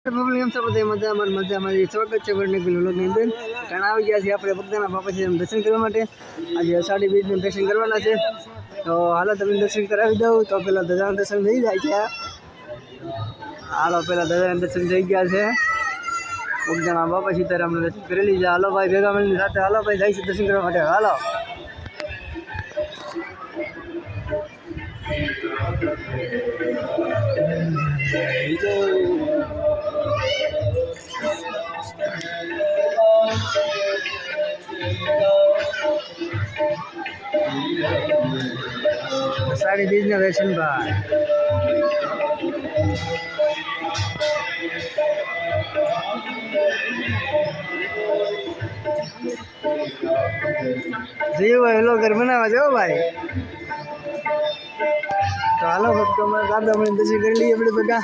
Problem છે બધા મજામાં ને મજામાં છે. સ્વાગત છે વર્ણિક વ્લોગની અંદર કારણ આવી ગયા છીએ આપણે બગદાના બાપા છે દર્શન કરવા માટે આજે અષાઢી બીજનું દર્શન કરવાના છે તો હાલો તમે દર્શન કરાવી દઉં તો પેલા દાદાના દર્શન થઈ જાય છે હાલો પેલા દાદાના દર્શન થઈ ગયા છે બગદાના બાપા સીતારામના દર્શન કરી લીધા હાલો ભાઈ ભેગા મળીને સાથે હાલો ભાઈ જાય છે દર્શન કરવા માટે હાલો સાડી સારી બિઝનેસ રેશનભાઈ જીવભાઈ લોગર બનાવવા જાઓ ભાઈ તો હાલો ભક્તો અમારે દાદા મળી પછી કરી લઈએ આપણે બધા